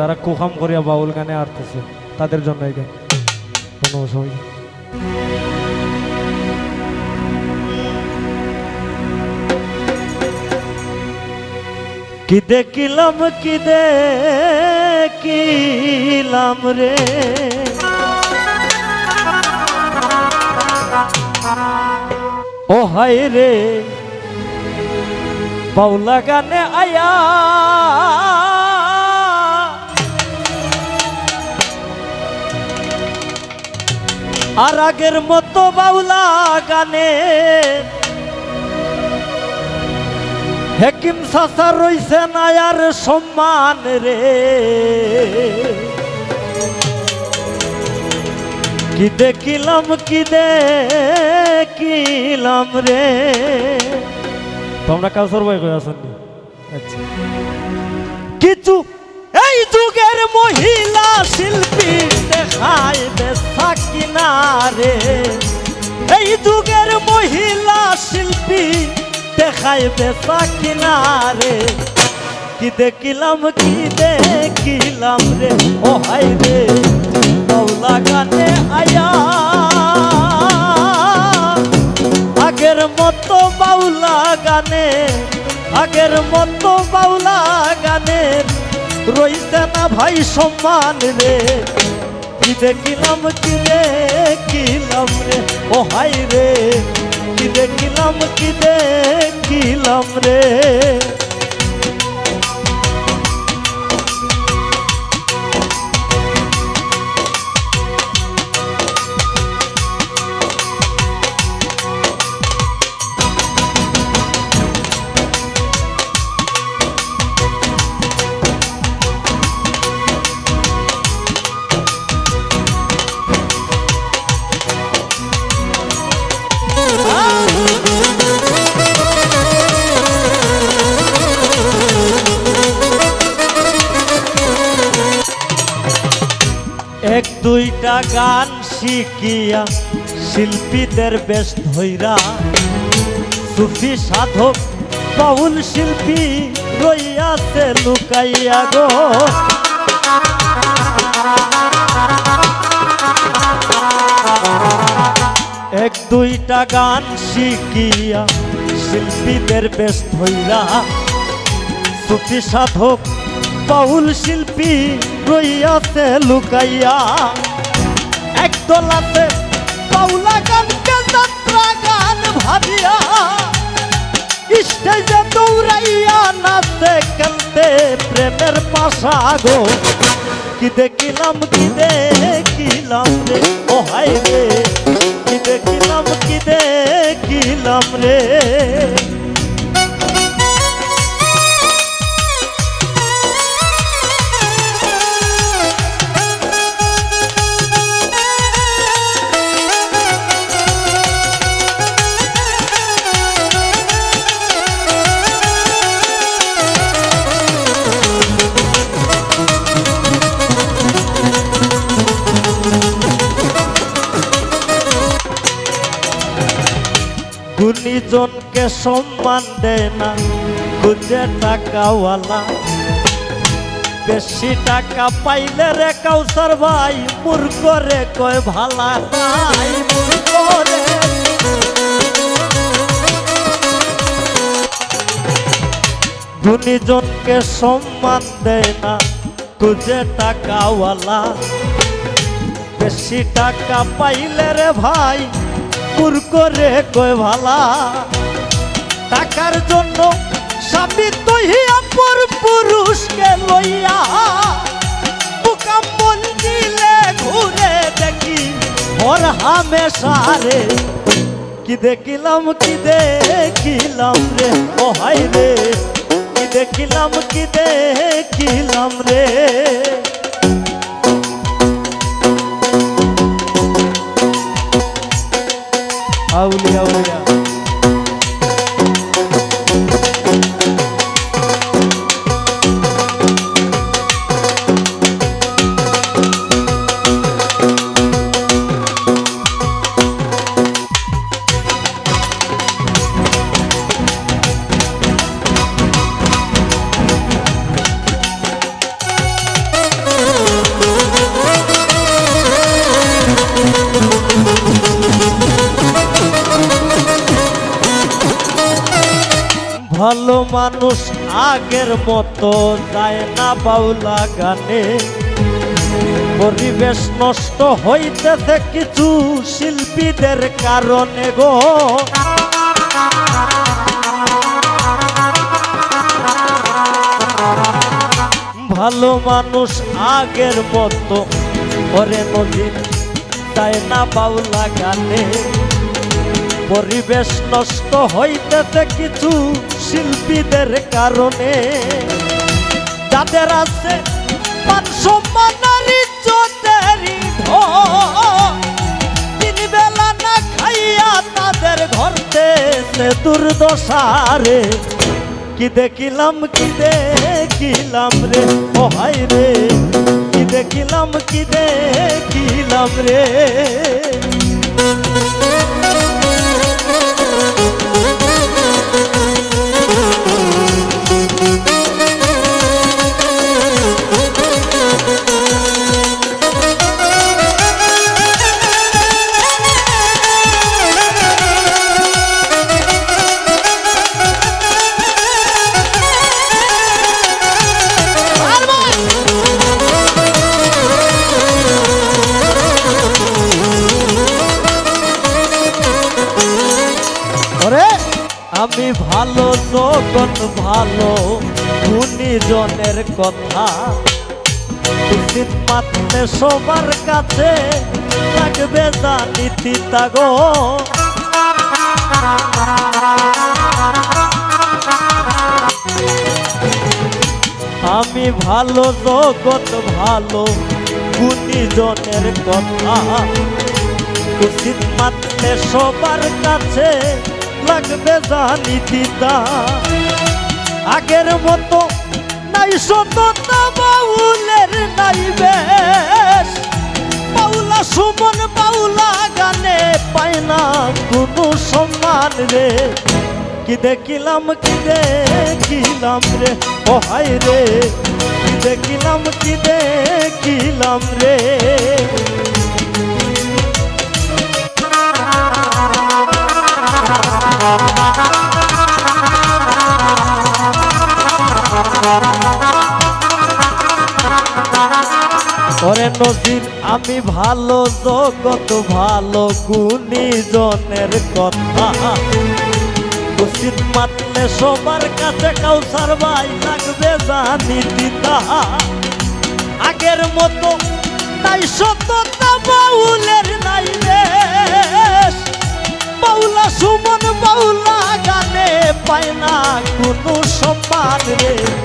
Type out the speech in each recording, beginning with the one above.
যারা কুখাম করিয়া বাউল গানে আর্তেছে, তাদের জন্য এই গান। ধন্যবাদ সবাই কি দেখিলাম কি দেখিলাম রে? ও হায় রে, বাউলা গানে আয়া আর আগের মতো বাউলা গানে। হেকিম সাসা রইছে না আর সম্মান রে। কি দেখিলাম কি দেখিলাম রে। তোমরা কাউসর ভাই কই আসেন আচ্ছা। কিছু এই যুগের মহিলা শিল্পী দেখায় দেখায় বেসা কিনারে কি দেখিলাম কি দেখিলাম রে? ও হাই রে মৌলা গানে আয়া। আগের মতো বাউলা গানে, আগের মতো বাউলা গানের রইছে না ভাই সম্মান রে। কি দেখিলাম কি দেখিলাম রে? ও হাই রে, কি দেখিলাম, কি দেখিলাম রে। দুইটা গান শিখিয়া শিল্পীদের বেশ ধৈরা। সুফি সাধক, বাউল শিল্পী রইয়াছে লুকাইয়া গো। এক দুইটা গান শিখিয়া শিল্পীদের বেশ ধৈরা। সুফি সাধক, বাউল শিল্পী রইয়াছে লুকাইয়া। দলাতে বাউলা গানকে যাত্রা গান ভাবিয়া, স্টেজে দৌড়াইয়া নাচতে খেলতে প্রেমের পাশা গো। কি দেখিলাম কি দেখিলাম রে? ও রে, কি দেখিলাম কি দেখিলাম রে? গুণীজনকে সম্মান দেয় না খুঁজে টাকাওয়ালা। বেশি টাকা পাইলে রে কাউসার ভাই মূর্খ রে কয় ভালা নাই মূর্খ রে গুণীজনকে সম্মান দেয় না খুঁজে টাকাওয়ালা। বেশি টাকা পাইলে রে ভাই মূর্খ রে কয় ভালা, টাকার জন্য স্বামী তহিয়া পর পুরুষকে লইয়া বুকাম মন্দিলে ঘুরে দেখি ওর হামেশারে কি দেখিলাম কি দেখিলাম রে, ও হাই রে, কি দেখিলাম কি দেখিলাম রে। ভালো মানুষ আগের মতো যায় না বাউলা গানে। পরিবেশ নষ্ট হইতেছে কিছু শিল্পীদের কারণে গো। ভালো মানুষ আগের মতো করে নদীর তাই না বাউলা গানে। পরিবেশ নষ্ট হইতেছে কিছু শিল্পীদের কারণে। যাদের আছে না খাইয়া দুর্দশারে কি দেখিলাম কি দেখিলাম রে? ও হাই রে। কি দেখিলাম কি দেখিলাম রে? আমি ভালো জগৎ ভালো, গুণীজনের কথা। উচিত মাত্রে সবার কাছে লাগবে জানিতি তাগো। আমি ভালো জগৎ ভালো, গুণীজনের কথা। উচিত মাত্রে সবার কাছে লাগবে জানি দিদা আগের মতো নাই সততা, বাউলের নাই বেশ। বাউলা সুমন, বাউলা গানে পায় না কোনো সম্মান রে। কি দেখিলাম কি দেখিলাম রে? ও হাই রে, কি দেখিলাম কি দেখিলাম রে? ওরে নদীর আমি ভালো জগত ভালো, গুণীজনের কথা। উচিত মাতলে সবার কাছে কাউসার ভাই লাগবে জানি দিতা আগের মতো তাই সততা বাউলের নাই বেশ বাউলা সুমন, বাউলা গানে পায় না কোনো সম্মান রে।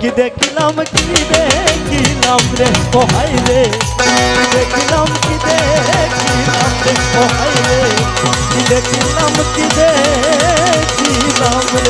কি দেখিলাম কি দেখিলাম রে? কোহাই রে। দেখিলাম, কি দেখিলাম রে? কোহাই রে। কি দেখিলাম কি দেখিলাম রে?